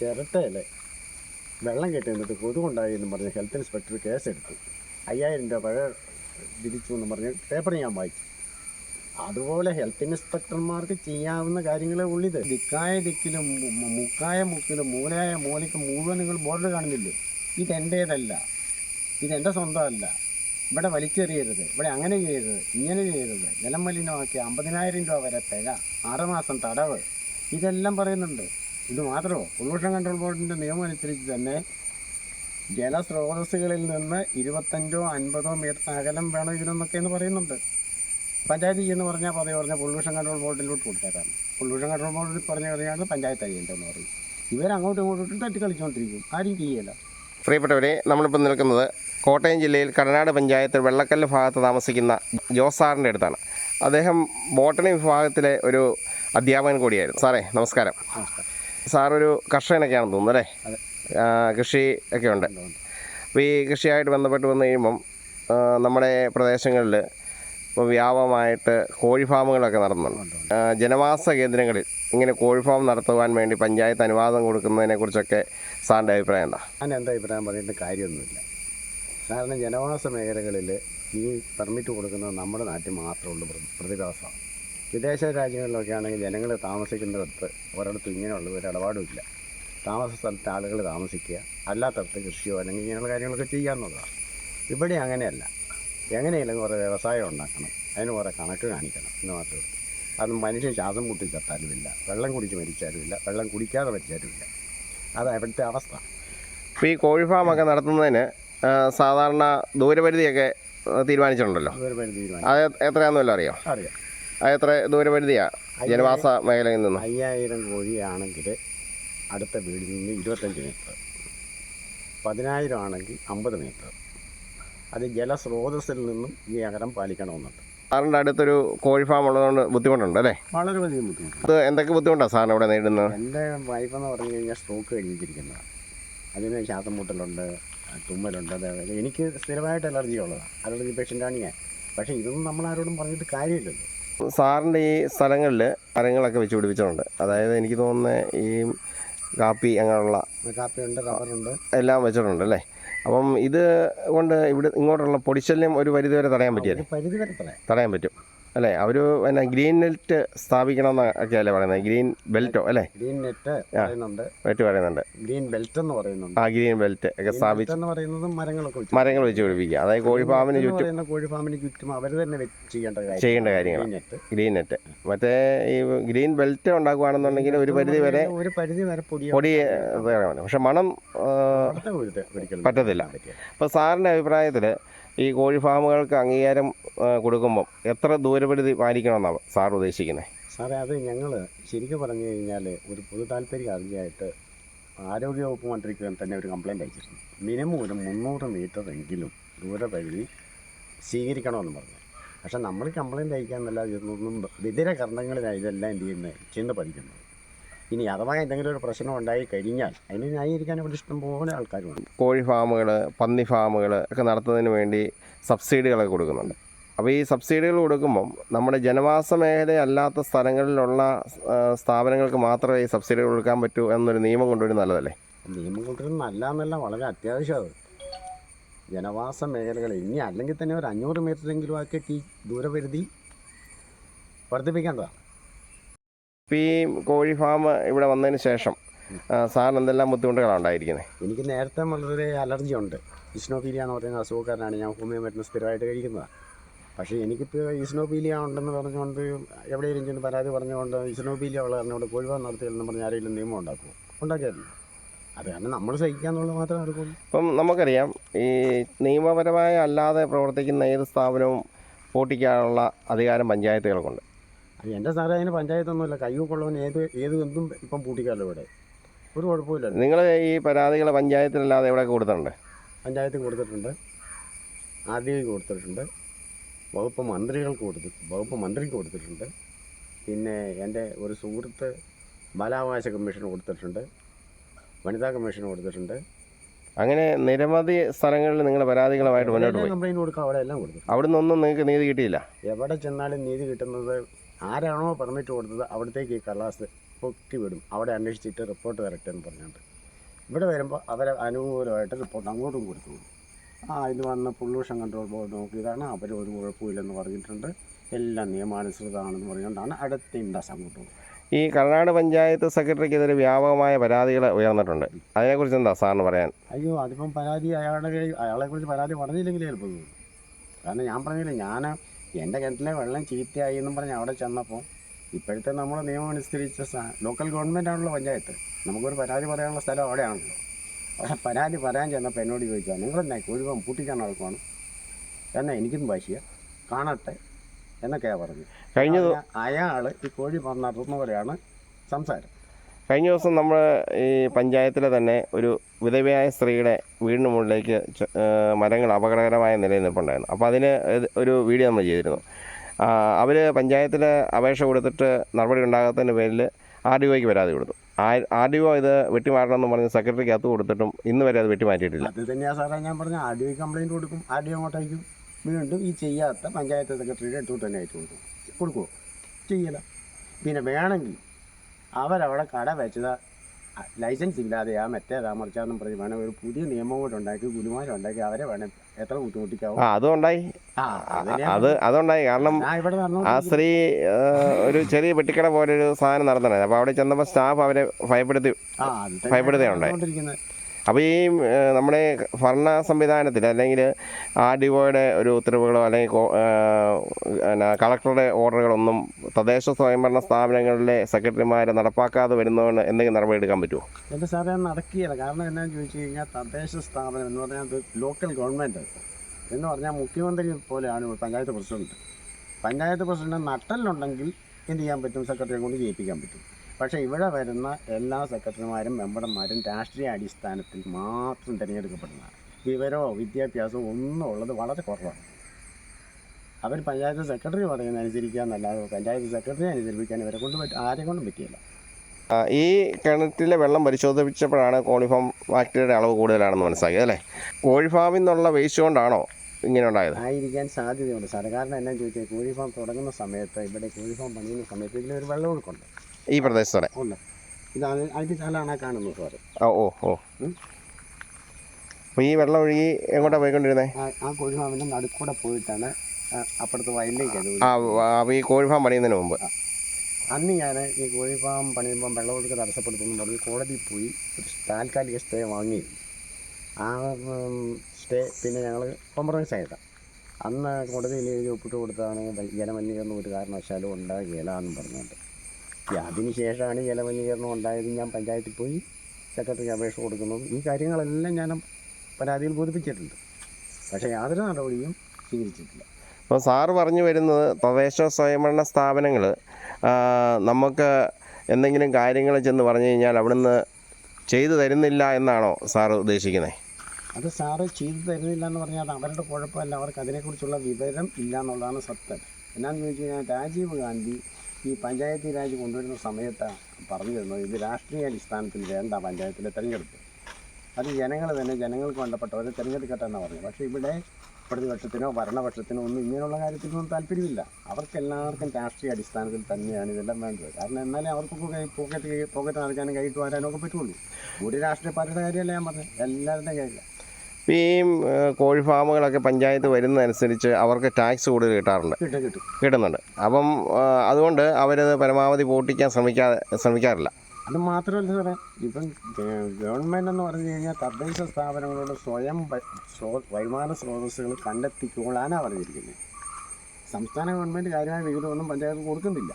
ചിരട്ടയിൽ വെള്ളം കെട്ടി നിന്നിട്ട് കൊതുകുണ്ടായി എന്ന് പറഞ്ഞ് ഹെൽത്ത് ഇൻസ്പെക്ടർ കേസെടുത്തു. അയ്യായിരം രൂപ പഴ വിധിച്ചു എന്ന് പറഞ്ഞ് പേപ്പർ ഞാൻ വായിച്ചു. അതുപോലെ ഹെൽത്ത് ഇൻസ്പെക്ടർമാർക്ക് ചെയ്യാവുന്ന കാര്യങ്ങളെ ഉള്ളിത് ദിക്കായ ദിക്കിലും മുക്കായ മുക്കിലും മൂലയായ മൂലയ്ക്ക് മുഴുവൻ നിങ്ങൾ ബോർഡർ കാണുന്നില്ലേ? ഇതെന്റേതല്ല. ഇതെന്റെ സ്വന്തമല്ല. ഇവിടെ വലിച്ചെറിയരുത്. ഇവിടെ അങ്ങനെ ചെയ്യരുത്. ഇങ്ങനെ ചെയ്യരുത്. ജലം മലിനമാക്കിയ അമ്പതിനായിരം രൂപ വരെ പിഴ. ആറുമാസം തടവ്. ഇതെല്ലാം പറയുന്നുണ്ട്. ഇത് മാത്രമോ പൊല്യൂഷൻ കൺട്രോൾ ബോർഡിന്റെ നിയമം അനുസരിച്ച് തന്നെ ജലസ്രോതസ്സുകളിൽ നിന്ന് ഇരുപത്തഞ്ചോ അൻപതോ മീറ്റർ അകലം വേണം ഇതിനൊന്നൊക്കെ എന്ന് പറയുന്നുണ്ട്. പഞ്ചായത്ത് ചെയ്യുന്ന പറഞ്ഞാൽ പതേ പറഞ്ഞാൽ പൊല്യൂഷൻ കൺട്രോൾ ബോർഡിലോട്ട് കൊടുത്തേക്കാം പൊല്യൂഷൻ കൺട്രോൾ ബോർഡിൽ പറഞ്ഞു കഴിഞ്ഞാൽ പഞ്ചായത്ത് ചെയ്യേണ്ടതെന്ന് പറയും. ഇവരങ്ങോട്ടും ഇങ്ങോട്ടും തട്ടി കളിച്ചുകൊണ്ടിരിക്കും ആരും ചെയ്യല. പ്രിയപ്പെട്ടവരെ നമ്മളിപ്പോൾ നിൽക്കുന്നത് കോട്ടയം ജില്ലയിൽ കടനാട് പഞ്ചായത്ത് വെള്ളക്കല്ല് ഭാഗത്ത് താമസിക്കുന്ന ജോസാറിന്റെ അടുത്താണ്. അദ്ദേഹം ബോട്ടണി വിഭാഗത്തിലെ ഒരു അധ്യാപകൻ കൂടിയായിരുന്നു. സാറേ നമസ്കാരം. നമസ്കാരം. സാറൊരു കർഷകനൊക്കെയാണെന്ന് തോന്നുന്നു അല്ലേ? കൃഷി ഒക്കെ ഉണ്ട്. അപ്പോൾ ഈ കൃഷിയായിട്ട് ബന്ധപ്പെട്ട് വന്നു കഴിയുമ്പം നമ്മുടെ പ്രദേശങ്ങളിൽ ഇപ്പോൾ വ്യാപകമായിട്ട് കോഴി ഫാമുകളൊക്കെ നടത്തുന്നുണ്ട്. ആ, ജനവാസ കേന്ദ്രങ്ങളിൽ ഇങ്ങനെ കോഴി ഫാം നടത്തുവാൻ വേണ്ടി പഞ്ചായത്ത് അനുവാദം കൊടുക്കുന്നതിനെക്കുറിച്ചൊക്കെ സാറിന്റെ അഭിപ്രായം എന്താ? ഞാൻ എന്റെ അഭിപ്രായം പറഞ്ഞിട്ട് കാര്യമൊന്നുമില്ല. കാരണം ജനവാസ മേഖലകളിൽ ഈ പെർമിറ്റ് കൊടുക്കുന്നത് നമ്മുടെ നാട്ടിൽ മാത്രമുള്ള പ്രതിഭാസമാണ് പ്ര- പ്രതിഭാസം വിദേശ രാജ്യങ്ങളിലൊക്കെ ആണെങ്കിൽ ജനങ്ങൾ താമസിക്കുന്നിടത്ത് ഒരിടത്തും ഇങ്ങനെയുള്ള ഒരു ഇടപാടുമില്ല താമസ സ്ഥലത്ത് ആളുകൾ താമസിക്കുക അല്ലാത്തടത്ത് കൃഷിയോ അല്ലെങ്കിൽ ഇങ്ങനെയുള്ള കാര്യങ്ങളൊക്കെ ചെയ്യാമെന്നുള്ളതാണ് ഇവിടെ അങ്ങനെയല്ല. എങ്ങനെയെങ്കിലും കുറേ വ്യവസായം ഉണ്ടാക്കണം. അതിന് കുറേ കണക്ക് കാണിക്കണം. എന്ന് മാത്രമേ ഉള്ളൂ. അത് മനുഷ്യൻ ശ്വാസം മുട്ടി ചത്താലുമില്ല വെള്ളം കുടിച്ച് മരിച്ചാലുമില്ല വെള്ളം കുടിക്കാതെ മരിച്ചാലുമില്ല അതാണ് ഇവിടുത്തെ അവസ്ഥ. ഇപ്പോൾ ഈ കോഴി ഫാമൊക്കെ നടത്തുന്നതിന് സാധാരണ ദൂരപരിധിയൊക്കെ തീരുമാനിച്ചിട്ടുണ്ടല്ലോ? അത് എത്രയാണെന്ന് വല്ലതും അറിയോ? അറിയാം. എത്ര ദൂരപരിധിയാണ് ജനവാസ മേഖലയിൽ നിന്ന്? അയ്യായിരം കോഴിയാണെങ്കിൽ അടുത്ത വീടിൽ നിന്ന് ഇരുപത്തഞ്ച് മീറ്റർ പതിനായിരം ആണെങ്കിൽ അമ്പത് മീറ്റർ അത് ജലസ്രോതസ്സിൽ നിന്നും ഈ അകലം പാലിക്കണമെന്നുണ്ട്. സാറിന്റെ അടുത്തൊരു കോഴി ഫാം ഉള്ളതുകൊണ്ട് ബുദ്ധിമുട്ടുണ്ട് അല്ലേ? വളരെ വലിയ ബുദ്ധിമുട്ട്. അത് എന്തൊക്കെ ബുദ്ധിമുട്ടാണ് സാറിന് ഇവിടെ നേരിടുന്നത്? എന്റെ വൈഫ് എന്ന് പറഞ്ഞു കഴിഞ്ഞാൽ സ്ട്രോക്ക് കഴിഞ്ഞിരിക്കുന്നതാണ്. അതിന് ശ്വാസം മുട്ടലുണ്ട് തുമ്മലുണ്ട് അതായത് എനിക്ക് സ്ഥിരമായിട്ട് അലർജി ഉള്ളതാണ്. അലർജി പേഷ്യന്റാണ് ഞാൻ പക്ഷേ ഇതൊന്നും നമ്മൾ ആരോടും പറഞ്ഞിട്ട് കാര്യമില്ലല്ലോ. സാറിന്റെ ഈ സ്ഥലങ്ങളിൽ മരങ്ങളൊക്കെ വെച്ച് പിടിപ്പിച്ചിട്ടുണ്ട്. അതായത് എനിക്ക് തോന്നുന്നത് ഈ കാപ്പി അങ്ങനെയുള്ള കാപ്പിയുണ്ട് റബ്ബറുണ്ട്. എല്ലാം വെച്ചിട്ടുണ്ട് അല്ലേ? അപ്പം ഇത് കൊണ്ട് ഇവിടെ ഇങ്ങോട്ടുള്ള പൊടിശല്യം ഒരു പരിധിവരെ തടയാൻ പറ്റിയല്ലേ തടയാൻ പറ്റും. അല്ലേ? അവർ പിന്നെ ഗ്രീൻ നെറ്റ് സ്ഥാപിക്കണം ഒക്കെയല്ലേ പറയുന്നത്? ഗ്രീൻ ബെൽറ്റോ അല്ലേ ഗ്രീൻ നെറ്റ് പറയുന്നുണ്ട്. വെറ്റ് പറയുന്നുണ്ട്. ഗ്രീൻ ബെൽറ്റ് എന്ന് പറയുന്നുണ്ട്. ആ ഗ്രീൻ ബെൽറ്റ് ഒക്കെ സ്ഥാപിച്ചെന്ന് എന്ന് പറയുന്നത് മരങ്ങളൊക്കെ മരങ്ങൾ വെച്ച് പിടിപ്പിക്കുക. അതായത് കോഴിഫാമിന് ചുറ്റും കോഴിഫാമിന് ചുറ്റും അവർ തന്നെ ചെയ്യേണ്ട ചെയ്യേണ്ട കാര്യങ്ങൾ ഗ്രീൻ നെറ്റ്. നെറ്റ്. മറ്റേ ഈ ഗ്രീൻ ബെൽറ്റ് ഉണ്ടാക്കുകയാണെന്നുണ്ടെങ്കിൽ ഒരു പരിധി വരെ ഒരു പരിധി വരെ പൊടി പൊടി പക്ഷെ മണം പറ്റത്തില്ല. അപ്പൊ അപ്പോൾ സാറിന്റെ അഭിപ്രായത്തിൽ ഈ കോഴി ഫാമുകൾക്ക് അംഗീകാരം കൊടുക്കുമ്പം എത്ര ദൂരപരിധി പാലിക്കണമെന്നാണ് സാർ ഉദ്ദേശിക്കുന്നത് സാറേ അത് ഞങ്ങൾ ശരിക്കും പറഞ്ഞു കഴിഞ്ഞാൽ ഒരു പൊതു താല്പര്യ അറിഞ്ഞായിട്ട് ആരോഗ്യവകുപ്പ് മന്ത്രിക്ക് തന്നെ ഒരു കംപ്ലയിന്റ് അയച്ചിരുന്നു മിനിമം ഒരു മുന്നൂറ് മീറ്റർ എങ്കിലും ദൂരപരിധി സ്വീകരിക്കണമെന്ന് പറഞ്ഞു. പക്ഷേ നമ്മൾ കംപ്ലയിന്റ് അയക്കാമെന്നല്ല ഇതൊന്നും വിതിര കർണങ്ങളിലാണ് ഇതെല്ലാം എന്ത് ചെയ്യുന്നത് ചെന്ന് പഠിക്കുന്നത് ഇനി അഥവാ എന്തെങ്കിലും ഒരു പ്രശ്നം ഉണ്ടായി കഴിഞ്ഞാൽ അതിന് ന്യായീകരിക്കാൻ ഇവിടെ ഇഷ്ടംപോലെ ആൾക്കാരുണ്ട്. കോഴി ഫാമുകൾ പന്നി ഫാമുകൾ ഒക്കെ നടത്തുന്നതിന് വേണ്ടി സബ്സിഡികളൊക്കെ കൊടുക്കുന്നുണ്ട്. അപ്പോൾ ഈ സബ്സിഡികൾ കൊടുക്കുമ്പം നമ്മുടെ ജനവാസ മേഖല അല്ലാത്ത സ്ഥലങ്ങളിലുള്ള സ്ഥാപനങ്ങൾക്ക് മാത്രമേ ഈ സബ്സിഡികൾ കൊടുക്കാൻ പറ്റൂ എന്നൊരു നിയമം കൊണ്ടുവരും നല്ലതല്ലേ? നിയമം കൊണ്ടുവരുന്ന നല്ല എന്നല്ല വളരെ അത്യാവശ്യമാണ് അത്. ജനവാസ മേഖലകൾ ഇനി അല്ലെങ്കിൽ തന്നെ ഒരു അഞ്ഞൂറ് മീറ്ററെങ്കിലും ആക്കിയിട്ട് ഈ ദൂരപരിധി വർദ്ധിപ്പിക്കേണ്ടതാണ്. ഇപ്പോൾ ഈ കോഴി ഫാം ഇവിടെ വന്നതിന് ശേഷം സാറിന് എന്തെല്ലാം ബുദ്ധിമുട്ടുകളാണ് ഉണ്ടായിരിക്കുന്നത് എനിക്ക് നേരത്തെ വളരെ അലർജി ഉണ്ട്. ഇസ്നോപീലിയ എന്ന് പറയുന്ന അസുഖക്കാരനാണ് ഞാൻ ഹോമിയോ മരുന്ന് സ്ഥിരമായിട്ട് കഴിക്കുന്നത്. പക്ഷേ എനിക്കിപ്പോൾ ഇസ്നോപീലിയ ഉണ്ടെന്ന് പറഞ്ഞുകൊണ്ട് എവിടെയെങ്കിലും ചെന്ന് പരാതി പറഞ്ഞുകൊണ്ട് ഇസ്നോപീലിയ ഉള്ള കാരണോട് കോഴിവാൻ നടത്തിയില്ലെന്ന് പറഞ്ഞ് ആരെങ്കിലും നിയമം ഉണ്ടാക്കുമോ ഉണ്ടാക്കിയായിരുന്നു. അത് കാരണം നമ്മൾ സഹിക്കാന്നുള്ളത് മാത്രമേ നടക്കുള്ളൂ. ഇപ്പം നമുക്കറിയാം ഈ നിയമപരമായ അല്ലാതെ പ്രവർത്തിക്കുന്ന ഏത് സ്ഥാപനവും പൊട്ടിക്കാനുള്ള അധികാരം പഞ്ചായത്തുകൾക്കുണ്ട്. അത് എന്റെ സാറേ അതിന് പഞ്ചായത്തൊന്നുമില്ല. കയ്യൂക്കുള്ളവൻ ഏത് ഏത് എന്തും ഇപ്പം പൂട്ടിക്കാമല്ലോ ഇവിടെ. ഒരു കുഴപ്പമില്ല നിങ്ങൾ ഈ പരാതികൾ പഞ്ചായത്തിലല്ലാതെ എവിടെ കൊടുത്തിട്ടുണ്ട്? പഞ്ചായത്ത് കൊടുത്തിട്ടുണ്ട്. ആർ ഡി ഐ കൊടുത്തിട്ടുണ്ട്. വകുപ്പ് മന്ത്രികൾക്ക് കൊടുത്തു വകുപ്പ് മന്ത്രിക്ക് കൊടുത്തിട്ടുണ്ട്. പിന്നെ എന്റെ ഒരു സുഹൃത്ത് ബാലാവകാശ കമ്മീഷന് കൊടുത്തിട്ടുണ്ട്. വനിതാ കമ്മീഷന് കൊടുത്തിട്ടുണ്ട്. അങ്ങനെ നിരവധി സ്ഥലങ്ങളിൽ നിങ്ങൾ പരാതികളുമായിട്ട് മുന്നോട്ട് പോയി. കംപ്ലൈന്റ് കൊടുക്കുക അവിടെ എല്ലാം കൊടുക്കും അവിടെ നിന്നൊന്നും നിങ്ങൾക്ക് നീതി കിട്ടിയില്ല? എവിടെ ചെന്നാലും നീതി കിട്ടുന്നത് ആരാണോ പെർമിറ്റ് കൊടുത്തത് അവിടത്തേക്ക് ഈ കള്ളാസ് പൊക്കി വിടും. അവിടെ അന്വേഷിച്ചിട്ട് റിപ്പോർട്ട് തരട്ടെ എന്ന് പറഞ്ഞുകൊണ്ട് ഇവിടെ വരുമ്പോൾ അവരെ അനുകൂലമായിട്ട് റിപ്പോർട്ട് അങ്ങോട്ടും കൊടുത്തു. ആ ഇത് വന്ന പൊല്യൂഷൻ കൺട്രോൾ ബോർഡ് നോക്കിയതാണ് അവർ ഒരു കുഴപ്പമില്ലെന്ന് പറഞ്ഞിട്ടുണ്ട്. എല്ലാം നിയമാനുസൃതമാണെന്ന് പറഞ്ഞുകൊണ്ടാണ് അടുത്ത ഇൻഡസ് അങ്ങോട്ട് ഈ കർണാടക പഞ്ചായത്ത് സെക്രട്ടറിക്കെതിരെ വ്യാപകമായ പരാതികൾ ഉയർന്നിട്ടുണ്ട്. അതിനെക്കുറിച്ച് എന്താ സാറിന് പറയാൻ? അയ്യോ അതിപ്പം പരാതി അയാളുടെ അയാളെക്കുറിച്ച് പരാതി പറഞ്ഞില്ലെങ്കിൽ എളുപ്പം കാരണം ഞാൻ പറഞ്ഞില്ല ഞാൻ എന്റെ കിണറ്റിലെ വെള്ളം ചീത്തയായി എന്നും പറഞ്ഞ് അവിടെ ചെന്നപ്പോൾ ഇപ്പോഴത്തെ നമ്മുടെ നിയമം അനുസരിച്ച് ലോക്കൽ ഗവൺമെന്റ് ആണല്ലോ പഞ്ചായത്ത്. നമുക്കൊരു പരാതി പറയാനുള്ള സ്ഥലം അവിടെയാണല്ലോ. അവിടെ പരാതി പറയാൻ ചെന്നപ്പോൾ എന്നോട് ചോദിച്ചാൽ നിങ്ങളെന്നെ കുഴിവം പൂട്ടിക്കാൻ നടക്കുവാണ്? എന്നാൽ എനിക്കും ഭാഷ്യ കാണട്ടെ? എന്നൊക്കെയാണ് പറഞ്ഞു. കഴിഞ്ഞ അയാൾ ഈ കോഴി പറഞ്ഞ പോലെയാണ് സംസാരം. കഴിഞ്ഞ ദിവസം നമ്മൾ ഈ പഞ്ചായത്തിലെ തന്നെ ഒരു വിധവയായ സ്ത്രീയുടെ വീടിന് മുകളിലേക്ക് മരങ്ങൾ അപകടകരമായ നിലയിൽ നിൽപ്പുണ്ടായിരുന്നു. അപ്പോൾ അതിന് ഒരു വീഡിയോ നമ്മൾ ചെയ്തിരുന്നു. അവർ പഞ്ചായത്തിൽ അപേക്ഷ കൊടുത്തിട്ട് നടപടി ഉണ്ടാകാത്തതിന്റെ പേരിൽ ആർ ഡി ഒക്ക് പരാതി കൊടുത്തു. ആർ ഡി ഒ ഇത് വെട്ടിമാറണമെന്ന് പറഞ്ഞ് സെക്രട്ടറിക്ക് അകത്ത് കൊടുത്തിട്ടും ഇന്ന് വരെ അത് വെട്ടിമാറ്റിയിട്ടില്ല. അത് തന്നെയാണ് സാറേ ഞാൻ പറഞ്ഞ ആർ ഡി ഒ കംപ്ലൈന്റ് കൊടുക്കും. ആർ ഡി ഒ അങ്ങോട്ടേക്കും വീണ്ടും ഈ ചെയ്യാത്ത പഞ്ചായത്ത് സെക്രട്ടറിയുടെ അടുത്ത് തന്നെ അയച്ചു കൊടുക്കും. കൊടുക്കുമോ ചെയ്യല. പിന്നെ വേണമെങ്കിൽ അവരവിടെ കട വെച്ചത്. ലൈസൻസ് ഇല്ലാതെ ആ മറ്റേതാ മറിച്ചാന്നും പറഞ്ഞ് വേണം ഒരു പുതിയ നിയമം കൂടെ ഉണ്ടാക്കി ഗുരുമാരം ഉണ്ടാക്കി അവരെ വേണം എത്ര ബുദ്ധിമുട്ടിക്കാവും. ആ അതും അതുണ്ടായി. കാരണം ആ സ്ത്രീ ഒരു ചെറിയ വെട്ടിക്കട പോലെ ഒരു സാധനം നടത്തണേ അപ്പോൾ അവിടെ ചെന്നപ്പോൾ സ്റ്റാഫ് അവരെ ഭയപ്പെടുത്തി ഭയപ്പെടുത്തുകയുണ്ടായി. അപ്പോൾ ഈ നമ്മുടെ ഭരണ സംവിധാനത്തിൽ അല്ലെങ്കിൽ ആർ ഡി ഒയുടെ ഒരു ഉത്തരവുകളോ അല്ലെങ്കിൽ കളക്ടറുടെ ഓർഡറുകളൊന്നും തദ്ദേശ സ്വയംഭരണ സ്ഥാപനങ്ങളിലെ സെക്രട്ടറിമാരെ നടപ്പാക്കാതെ വരുന്നതുകൊണ്ട് എന്തെങ്കിലും നടപടി എടുക്കാൻ പറ്റുമോ എന്റെ സാറേ അത് നടക്കുകയില്ല. കാരണം എന്നാന്ന് ചോദിച്ചു കഴിഞ്ഞാൽ തദ്ദേശ സ്ഥാപനം എന്ന് പറഞ്ഞാൽ അത് ലോക്കൽ ഗവൺമെന്റ് എന്ന് പറഞ്ഞാൽ മുഖ്യമന്ത്രി പോലെയാണ് പഞ്ചായത്ത് പ്രസിഡന്റ്. പഞ്ചായത്ത് പ്രസിഡന്റ് നട്ടലുണ്ടെങ്കിൽ എന്ത് ചെയ്യാൻ പറ്റും? സെക്രട്ടറിയെ കൊണ്ട് ജയിപ്പിക്കാൻ പറ്റും. പക്ഷേ ഇവിടെ വരുന്ന എല്ലാ സെക്രട്ടറിമാരും മെമ്പർമാരും രാഷ്ട്രീയ അടിസ്ഥാനത്തിൽ മാത്രം തിരഞ്ഞെടുക്കപ്പെടുന്നതാണ് വിവരമോ വിദ്യാഭ്യാസമോ ഒന്നും ഉള്ളത് വളരെ കുറവാണ്. അവർ പഞ്ചായത്ത് സെക്രട്ടറി പറയുന്ന അനുസരിക്കുക എന്നല്ലാതെ പഞ്ചായത്ത് സെക്രട്ടറി അനുസരിപ്പിക്കാൻ ഇവരെ കൊണ്ട് പറ്റും ആരെ കൊണ്ടും പറ്റിയില്ല. ഈ കിണറ്റിലെ വെള്ളം പരിശോധിച്ചപ്പോഴാണ് കോളിഫാം ബാക്ടീരിയയുടെ അളവ് കൂടുതലാണെന്ന് മനസ്സിലാക്കിയത് അല്ലേ? കോഴിഫാമിൽ നിന്നുള്ള വേസ്റ്റ് കൊണ്ടാണോ ഇങ്ങനെ ഉണ്ടായത്? ആയിരിക്കാൻ സാധ്യതയുണ്ട്. സാറേ കാരണം ചോദിച്ചാൽ കോഴിഫാം തുടങ്ങുന്ന സമയത്ത് ഇവിടെ കോഴിഫാം പണിയുന്ന സമയത്ത് ഇതിലൊരു വെള്ളം ഒഴുക്കുണ്ട് ഈ പ്രദേശത്തോടെ? ഉണ്ട്. ഇതാണ് അതിന്റെ ചാലാണ് കാണുന്നത് സാറ്. ഓ ഓ ഓ. ഉം. അപ്പോൾ ഈ വെള്ളം ഒഴുകി എങ്ങോട്ടാണ് പോയിക്കൊണ്ടിരുന്നത് ആ ആ കോഴി ഫാമിന്റെ നടുക്കൂടെ പോയിട്ടാണ് അപ്പുറത്ത് വയലിലേക്ക് ആ അപ്പോൾ ഈ കോഴിഫാം പണിയുന്നതിന് മുമ്പ്. അന്ന് ഞാൻ ഈ കോഴിഫാം പണിയുമ്പോൾ പണിയുമ്പം വെള്ളമൊഴുക്ക് തടസ്സപ്പെടുത്തുന്നു പറഞ്ഞ് കോടതിയിൽ പോയി ഒരു താൽക്കാലിക സ്റ്റേ വാങ്ങിയിരുന്നു ആ സ്റ്റേ പിന്നെ ഞങ്ങൾ കോംപ്രമൈസ് ആയിട്ടാണ് അന്ന് കോടതിയിൽ എഴുതി ഒപ്പിട്ട് കൊടുത്താണ് ജലമലിനീകരണം ഒരു കാരണവശാലും ഉണ്ടാകുകയില്ല എന്ന് പറഞ്ഞുകൊണ്ട്. അതിന് ശേഷമാണ് ജലമലിനീകരണം ഉണ്ടായത്. ഞാൻ പഞ്ചായത്തിൽ പോയി സെക്രട്ടറിക്ക് അപേക്ഷ കൊടുക്കുന്നു. ഈ കാര്യങ്ങളെല്ലാം ഞാൻ പരാതിയിൽ ബോധിപ്പിച്ചിട്ടുണ്ട്. പക്ഷേ യാതൊരു നടപടിയും സ്വീകരിച്ചിട്ടില്ല. അപ്പോൾ സാറ് പറഞ്ഞു വരുന്നത് തദ്ദേശ സ്വയംഭരണ സ്ഥാപനങ്ങൾ നമുക്ക് എന്തെങ്കിലും കാര്യങ്ങൾ ചെന്ന് പറഞ്ഞു കഴിഞ്ഞാൽ അവിടുന്ന് ചെയ്തു തരുന്നില്ല എന്നാണോ സാർ ഉദ്ദേശിക്കുന്നത് അത് സാറ് ചെയ്തു തരുന്നില്ല എന്ന് പറഞ്ഞാൽ അത് അവരുടെ കുഴപ്പമല്ല. അവർക്ക് അതിനെക്കുറിച്ചുള്ള വിവരം ഇല്ല എന്നുള്ളതാണ് സത്യം. എന്നാന്ന് ചോദിച്ചു കഴിഞ്ഞാൽ രാജീവ് ഗാന്ധി ഈ പഞ്ചായത്തി രാജ് കൊണ്ടുവരുന്ന സമയത്താണ് പറഞ്ഞിരുന്നത് ഇത് രാഷ്ട്രീയ അടിസ്ഥാനത്തിൽ വേണ്ട പഞ്ചായത്തിലെ തെരഞ്ഞെടുപ്പ്. അത് ജനങ്ങൾ തന്നെ ജനങ്ങൾക്ക് വേണ്ടപ്പെട്ടവരെ തിരഞ്ഞെടുക്കട്ടെ എന്നാണ് പറഞ്ഞത്. പക്ഷേ ഇവിടെ പ്രതിപക്ഷത്തിനോ ഭരണപക്ഷത്തിനോ ഒന്നും ഇങ്ങനെയുള്ള കാര്യത്തിനൊന്നും താല്പര്യമില്ല. അവർക്കെല്ലാവർക്കും രാഷ്ട്രീയ അടിസ്ഥാനത്തിൽ തന്നെയാണ് ഇതെല്ലാം വേണ്ടത്. കാരണം എന്നാലേ അവർക്കൊക്കെ കൈ പോക്കറ്റ് പോക്കറ്റ് നടക്കാനും കൈയിട്ട് വരാനൊക്കെ പറ്റുള്ളൂ. ഒരു രാഷ്ട്രീയ പാർട്ടിയുടെ കാര്യമല്ല ഞാൻ പറഞ്ഞത്. എല്ലാവരുടെയും കാര്യമില്ല. ഈ കോഴി ഫാമുകളൊക്കെ പഞ്ചായത്ത് വരുന്നതനുസരിച്ച് അവർക്ക് ടാക്സ് കൂടുതൽ കിട്ടാറുണ്ട്. കിട്ടും കിട്ടും. കിട്ടുന്നുണ്ട്. അപ്പം അതുകൊണ്ട് അവരത് പരമാവധി പൂട്ടിക്കാൻ ശ്രമിക്കാതെ ശ്രമിക്കാറില്ല. അത് മാത്രമല്ല സാറേ ഇപ്പം ഗവൺമെന്റ് എന്ന് പറഞ്ഞു കഴിഞ്ഞാൽ തദ്ദേശ സ്ഥാപനങ്ങളോട് സ്വയം വരുമാന സ്രോതസ്സുകൾ കണ്ടെത്തിക്കോളാനാണ് പറഞ്ഞിരിക്കുന്നത് സംസ്ഥാന ഗവൺമെന്റ് കാര്യമായ വിഹിതമൊന്നും പഞ്ചായത്ത് കൊടുക്കുന്നില്ല.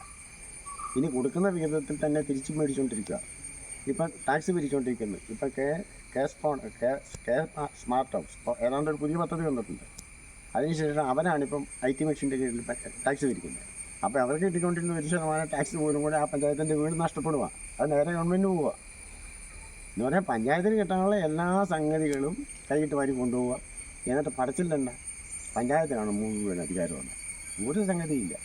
ഇനി കൊടുക്കുന്ന വിഹിതത്തിൽ തന്നെ തിരിച്ചു മേടിച്ചുകൊണ്ടിരിക്കുക. ഇപ്പം ടാക്സി പിരിച്ചുകൊണ്ടിരിക്കുന്നു ഇപ്പം കെ കെ സ്പോൺ കെ കെ സ്മാർട്ട് ഹൗസ്. ഏതാണ്ട് ഒരു പുതിയ പദ്ധതി വന്നിട്ടുണ്ട്. അതിനുശേഷം അവനാണിപ്പം ഐ ടി മെഷീന്റെ കീഴിൽ ടാക്സ് പിരിക്കുന്നത്. അപ്പോൾ അവർക്ക് കിട്ടിക്കൊണ്ടിരുന്ന ഒരു ശതമാനം ടാക്സ് പോലും കൂടെ ആ പഞ്ചായത്തിന്റെ വീട് നഷ്ടപ്പെടുക അത് നേരെ ഗവൺമെന്റ് പോവുക എന്ന് പറഞ്ഞാൽ പഞ്ചായത്തിന് കിട്ടാനുള്ള എല്ലാ സംഗതികളും കൈകിട്ട് വാരി കൊണ്ടുപോവുക എന്നിട്ട് പടച്ചില്ലണ്ട പഞ്ചായത്തിനാണ് മുഴുവൻ അധികാരമുള്ളത്. ഒരു സംഗതിയില്ല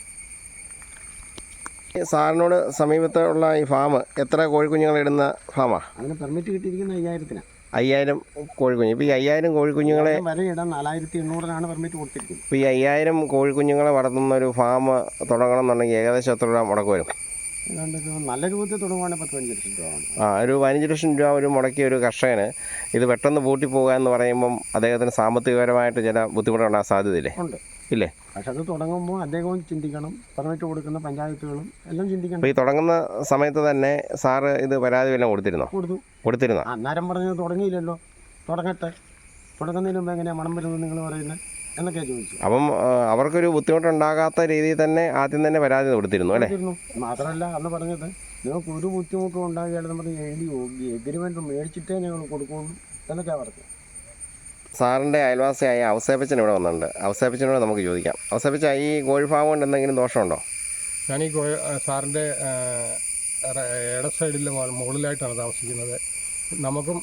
സാറിനോട് സമീപത്തുള്ള ഈ ഫാം എത്ര കോഴിക്കുഞ്ഞുങ്ങളിടുന്ന ഫാമാണ് അതിന് പെർമിറ്റ് കിട്ടിയിരിക്കുന്ന അയ്യായിരത്തിനാണ് അയ്യായിരം കോഴിക്കുഞ്ഞ്. ഇപ്പോൾ ഈ അയ്യായിരം കോഴിക്കുഞ്ഞുങ്ങളെ വരെ ഇടാൻ നാലായിരത്തി എണ്ണൂറിനാണ് പെർമിറ്റ് കൊടുത്തിരിക്കുന്നത്. ഇപ്പോൾ ഈ അയ്യായിരം കോഴിക്കുഞ്ഞുങ്ങളെ വളർത്തുന്ന ഒരു ഫാം തുടങ്ങണം എന്നുണ്ടെങ്കിൽ ഏകദേശം എത്ര രൂപ മുടക്ക് വരും? നല്ല രൂപത്തിൽ തുടങ്ങുവാണെങ്കിൽ പത്ത് പതിനഞ്ച് ലക്ഷം രൂപ ആ ഒരു പതിനഞ്ച് ലക്ഷം രൂപ ഒരു മുടക്കിയ ഒരു കർഷകന് ഇത് പെട്ടെന്ന് പൂട്ടിപ്പോകുക എന്ന് പറയുമ്പം അദ്ദേഹത്തിന് സാമ്പത്തികപരമായിട്ട് ചില ബുദ്ധിമുട്ടുണ്ടാകാൻ സാധ്യതയില്ലേ ഉണ്ട്. ഇല്ലേ? പക്ഷെ അത് തുടങ്ങുമ്പോൾ അദ്ദേഹവും ചിന്തിക്കണം പെർമിറ്റ് കൊടുക്കുന്ന പഞ്ചായത്തുകളും എല്ലാം ചിന്തിക്കണം. അപ്പോൾ ഈ തുടങ്ങുന്ന സമയത്ത് തന്നെ സാറ് ഇത് പരാതി വല്ലതും കൊടുത്തിരുന്നോ? കൊടുത്തു. കൊടുത്തിരുന്നോ? അന്നേരം പറഞ്ഞത് തുടങ്ങിയില്ലല്ലോ. തുടങ്ങട്ടെ. തുടങ്ങുന്നതിന് മുമ്പ് എങ്ങനെയാണ് മണം വരുന്നത് നിങ്ങൾ പറയുന്നത് എന്നൊക്കെ ചോദിച്ചു. അപ്പം അവർക്കൊരു ബുദ്ധിമുട്ടുണ്ടാകാത്ത രീതിയിൽ തന്നെ ആദ്യം തന്നെ പരാതി കൊടുത്തിരുന്നു അല്ലേ. മാത്രമല്ല അന്ന് പറഞ്ഞത് നിങ്ങൾക്ക് ഒരു ബുദ്ധിമുട്ടും ഉണ്ടാകുകയാണെന്ന് പറഞ്ഞ് എഴുതി എഗ്രിമെന്റ് മേടിച്ചിട്ടേ ഞങ്ങൾ കൊടുക്കുള്ളൂ എന്നൊക്കെയാണ് പറഞ്ഞത്. സാറിന്റെ അയൽവാസിയായ അവസേപ്പച്ചൻ ഇവിടെ വന്നിട്ടുണ്ട്. അവസേപ്പച്ചനോട് നമുക്ക് ചോദിക്കാം. അവസേപ്പിച്ച ഈ കോഴി ഫാം കൊണ്ട് എന്തെങ്കിലും ദോഷമുണ്ടോ? ഞാൻ ഈ കോഴി സാറിന്റെ ഇട സൈഡിൽ മുകളിലായിട്ടാണ് താമസിക്കുന്നത്. നമുക്കും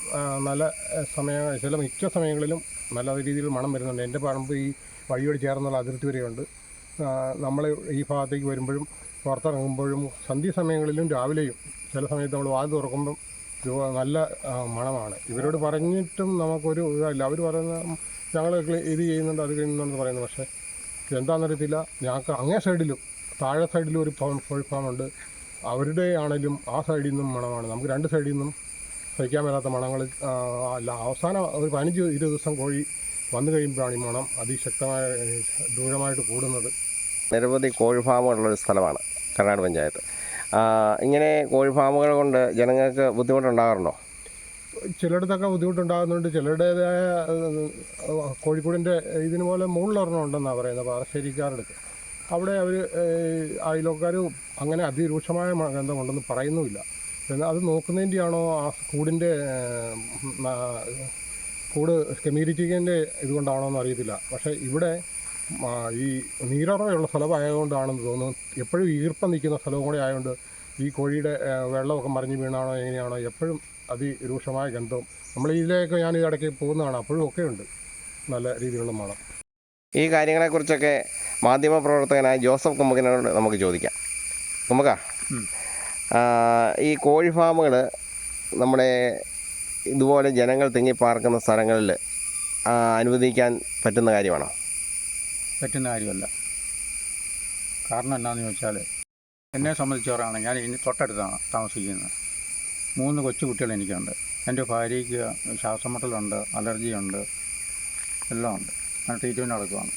നല്ല സമയ ചില മിക്ക സമയങ്ങളിലും നല്ല രീതിയിൽ മണം വരുന്നുണ്ട്. എന്റെ പറമ്പ് ഈ വഴിയോട് ചേർന്നുള്ള അതിർത്തി വരെയുണ്ട്. നമ്മൾ ഈ ഭാഗത്തേക്ക് വരുമ്പോഴും പുറത്തിറങ്ങുമ്പോഴും സന്ധ്യ സമയങ്ങളിലും രാവിലെയും ചില സമയത്ത് നമ്മൾ വാതിൽ തുറക്കുമ്പം നല്ല മണമാണ്. ഇവരോട് പറഞ്ഞിട്ടും നമുക്കൊരു ഇതല്ല. അവർ പറയുന്ന ഞങ്ങൾ ഇത് ചെയ്യുന്നുണ്ട് അത് ചെയ്യുന്നുണ്ടെന്ന് പറയുന്നത് പക്ഷേ എന്താണെന്നറിയത്തില്ല ഞങ്ങൾക്ക് അങ്ങേ സൈഡിലും താഴെ സൈഡിലും ഒരു ഫാം ഫോൾ ഫാമുണ്ട്. അവരുടെ ആണെങ്കിലും ആ സൈഡിൽ നിന്നും മണമാണ്. നമുക്ക് രണ്ട് സൈഡിൽ നിന്നും സഹിക്കാൻ മേലാത്ത മണങ്ങൾ അല്ല അവസാനം ഒരു പതിനഞ്ച് ഇരുപത് ദിവസം കോഴി വന്നു കഴിയുമ്പോഴാണ് ഈ മണം അതിശക്തമായ ദൂരമായിട്ട് കൂടുന്നത്. നിരവധി കോഴി ഫാമുകളുള്ളൊരു സ്ഥലമാണ് കർണാടക പഞ്ചായത്ത്. ഇങ്ങനെ കോഴി ഫാമുകൾ കൊണ്ട് ജനങ്ങൾക്ക് ബുദ്ധിമുട്ടുണ്ടാകാറുണ്ടോ? ചിലയിടത്തൊക്കെ ബുദ്ധിമുട്ടുണ്ടാകുന്നുണ്ട്. ചിലരുടേതായ കോഴിക്കോടിന്റെ ഇതിന് പോലെ മുകളിലൊരെണ്ണം ഉണ്ടെന്നാണ് പറയുന്നത് പാറശ്ശേരിക്കാരടുത്ത്. അവിടെ അവർ അയലോക്കാർ അങ്ങനെ അതിരൂക്ഷമായ ഗന്ധം ഗന്ധമുണ്ടെന്ന് പറയുന്നുമില്ല. എന്നാൽ അത് നോക്കുന്നതിന്റെയാണോ ആ കൂടിന്റെ കൂട് ക്രമീകരിച്ചതിന്റെ ഇതുകൊണ്ടാണോ എന്ന് അറിയത്തില്ല. പക്ഷേ ഇവിടെ ഈ നീരുറവയുള്ള സ്ഥലമായതുകൊണ്ടാണെന്ന് തോന്നുന്നു. എപ്പോഴും ഈർപ്പം നിൽക്കുന്ന സ്ഥലവും കൂടെ ആയതുകൊണ്ട് ഈ കോഴിയുടെ വെള്ളമൊക്കെ മറിഞ്ഞ് വീണാണോ എങ്ങനെയാണോ എപ്പോഴും അതിരൂക്ഷമായ ഗന്ധം. നമ്മൾ ഇതിലേക്ക് ഞാൻ ഈ ഇടയ്ക്ക് പോകുന്നതാണ്. അപ്പോഴും ഒക്കെ ഉണ്ട്. നല്ല രീതിയിലുള്ള മണം. ഈ കാര്യങ്ങളെക്കുറിച്ചൊക്കെ മാധ്യമപ്രവർത്തകനായ ജോസഫ് കുമ്പകനോട് നമുക്ക് ചോദിക്കാം. കുമ്പക ഈ കോഴി ഫാമുകൾ നമ്മുടെ ഇതുപോലെ ജനങ്ങൾ തിങ്ങിപ്പാർക്കുന്ന സ്ഥലങ്ങളിൽ അനുവദിക്കാൻ പറ്റുന്ന കാര്യമാണോ? പറ്റുന്ന കാര്യമല്ല. കാരണം എന്താണെന്ന് ചോദിച്ചാൽ എന്നെ സംബന്ധിച്ചവരാണ്. ഞാൻ ഇനി തൊട്ടടുത്താണ് താമസിക്കുന്നത്. മൂന്ന് കൊച്ചു കുട്ടികൾ എനിക്കുണ്ട്. എന്റെ ഭാര്യയ്ക്ക് ശ്വാസമുട്ടലുണ്ട് അലർജിയുണ്ട് എല്ലാം ഉണ്ട്. ഞാൻ ട്രീറ്റ്മെന്റ് നടക്കുവാണ്.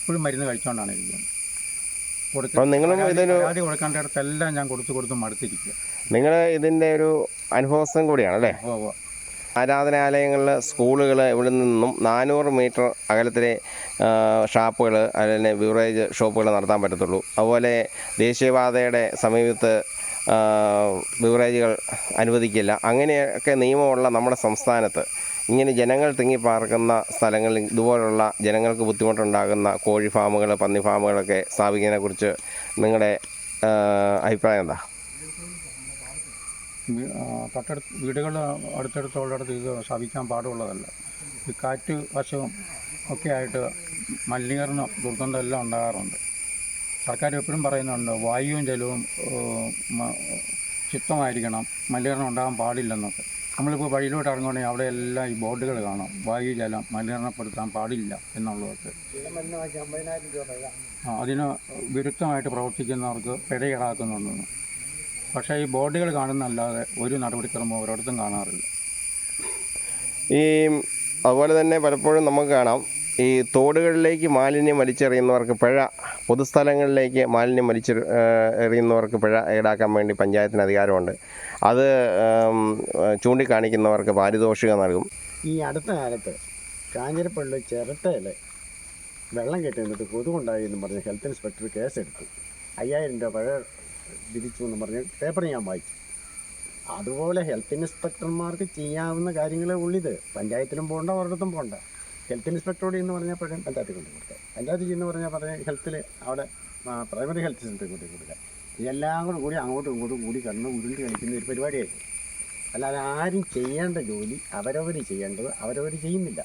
ഇപ്പോഴും മരുന്ന് കഴിച്ചുകൊണ്ടാണ് ഇരിക്കുന്നത്. കൊടുത്ത് ഞാൻ കൊടുത്ത് കൊടുത്ത് മടുത്തിരിക്കുക നിങ്ങൾ ഇതിന്റെ ഒരു അനുഭവസ്ഥം കൂടിയാണല്ലേ ഓ ഓ ആരാധനാലയങ്ങളിൽ സ്കൂളുകൾ ഇവിടെ നിന്നും നാനൂറ് മീറ്റർ അകലത്തിലെ ഷാപ്പുകൾ അല്ലെങ്കിൽ ബിവറേജ് ഷോപ്പുകൾ നടത്താൻ പറ്റത്തുള്ളൂ. അതുപോലെ ദേശീയപാതയുടെ സമീപത്ത് ബിവറേജുകൾ അനുവദിക്കില്ല. അങ്ങനെയൊക്കെ നിയമമുള്ള നമ്മുടെ സംസ്ഥാനത്ത് ഇങ്ങനെ ജനങ്ങൾ തിങ്ങിപ്പാർക്കുന്ന സ്ഥലങ്ങളിൽ ഇതുപോലുള്ള ജനങ്ങൾക്ക് ബുദ്ധിമുട്ടുണ്ടാകുന്ന കോഴി ഫാമുകൾ പന്നി ഫാമുകളൊക്കെ സ്ഥാപിക്കുന്നതിനെക്കുറിച്ച് നിങ്ങളുടെ അഭിപ്രായം എന്താ? തൊട്ടടുത്ത് വീടുകൾ അടുത്തടുത്തുള്ളിടത്ത് ഇത് ശവിക്കാൻ പാടുള്ളതല്ല. ഈ കാറ്റ് വശവും ഒക്കെ ആയിട്ട് മലിനീകരണം ദുർഗന്ധം എല്ലാം ഉണ്ടാകാറുണ്ട്. സർക്കാർ എപ്പോഴും പറയുന്നുണ്ട് വായുവും ജലവും ചിത്തമായിരിക്കണം മലിനീകരണം ഉണ്ടാകാൻ പാടില്ലെന്നൊക്കെ. നമ്മളിപ്പോൾ വഴിയിലോട്ട് ഇറങ്ങുകയാണെങ്കിൽ അവിടെ എല്ലാം ഈ ബോർഡുകൾ കാണാം. വായു ജലം മലിനീകരണപ്പെടുത്താൻ പാടില്ല എന്നുള്ളതൊക്കെ. അതിന് വിരുദ്ധമായിട്ട് പ്രവർത്തിക്കുന്നവർക്ക് പിഴ ഈടാക്കുന്നുണ്ടെന്ന് പക്ഷേ ഈ ബോർഡുകൾ കാണുന്നല്ലാതെ ഒരു നടപടിക്രമം ഒരിടത്തും കാണാറില്ല. ഈ അതുപോലെ തന്നെ പലപ്പോഴും നമുക്ക് കാണാം ഈ തോടുകളിലേക്ക് മാലിന്യം വലിച്ചെറിയുന്നവർക്ക് പിഴ പൊതുസ്ഥലങ്ങളിലേക്ക് മാലിന്യം വലിച്ചെ എറിയുന്നവർക്ക് പിഴ ഈടാക്കാൻ വേണ്ടി പഞ്ചായത്തിന് അധികാരമുണ്ട്. അത് ചൂണ്ടിക്കാണിക്കുന്നവർക്ക് പാരിതോഷികം നൽകും. ഈ അടുത്ത കാലത്ത് കാഞ്ഞിരപ്പള്ളി ചിരട്ടയിൽ വെള്ളം കെട്ടി നിന്നിട്ട് കൊതുകുണ്ടായി എന്ന് പറഞ്ഞ് ഹെൽത്ത് ഇൻസ്പെക്ടർ കേസെടുത്തു. അയ്യായിരം രൂപ പഴ വിധിച്ചു എന്ന് പറഞ്ഞ പേപ്പർ ഞാൻ വായിച്ചു. അതുപോലെ ഹെൽത്ത് ഇൻസ്പെക്ടർമാർക്ക് ചെയ്യാവുന്ന കാര്യങ്ങളെ ഉള്ളിത് പഞ്ചായത്തിലും പോകണ്ട ഒരിടത്തും പോകണ്ട ഹെൽത്ത് ഇൻസ്പെക്ടറോട് എന്ന് പറഞ്ഞാൽ പഞ്ചായത്തിൽ കൊണ്ടു കൊടുക്കുക. പഞ്ചായത്തിൽ ചെയ്യുന്ന പറഞ്ഞാൽ പറഞ്ഞ ഹെൽത്തിൽ അവിടെ പ്രൈമറി ഹെൽത്ത് സെന്ററിൽ കൊണ്ടു കൊടുക്കുക. ഇതെല്ലാം കൂടെ കൂടി അങ്ങോട്ടും ഇങ്ങോട്ടും കൂടി കണ്ണ് ഉരുണ്ട് കളിക്കുന്ന ഒരു പരിപാടിയായിരുന്നു അല്ലാതെ ആരും ചെയ്യേണ്ട ജോലി അവരവർ ചെയ്യേണ്ടത് അവരവർ ചെയ്യുന്നില്ല.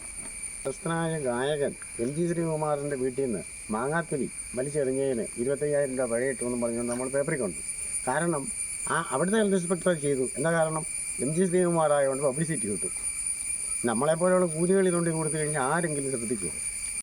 പ്രശസ്തനായ ഗായകൻ എം ജി ശ്രീകുമാറിന്റെ വീട്ടിൽ നിന്ന് മാങ്ങാത്തൊലി വലിച്ചെറിഞ്ഞതിന് ഇരുപത്തയ്യായിരം രൂപ പഴയ കിട്ടുമെന്ന് പറഞ്ഞുകൊണ്ട് നമ്മൾ പേപ്പറിൽ കണ്ടു. കാരണം ആ അവിടുത്തെ ഹെൽത്ത് ഇൻസ്പെക്ടർ ചെയ്തു. എന്താ കാരണം? എം ജി ശ്രീകുമാർ ആയതുകൊണ്ട് പബ്ലിസിറ്റി കിട്ടും. നമ്മളെപ്പോലെയുള്ള കൂലികൾ ഇതുകൊണ്ട് കൊടുത്തു കഴിഞ്ഞാൽ ആരെങ്കിലും ശ്രദ്ധിക്കുമോ?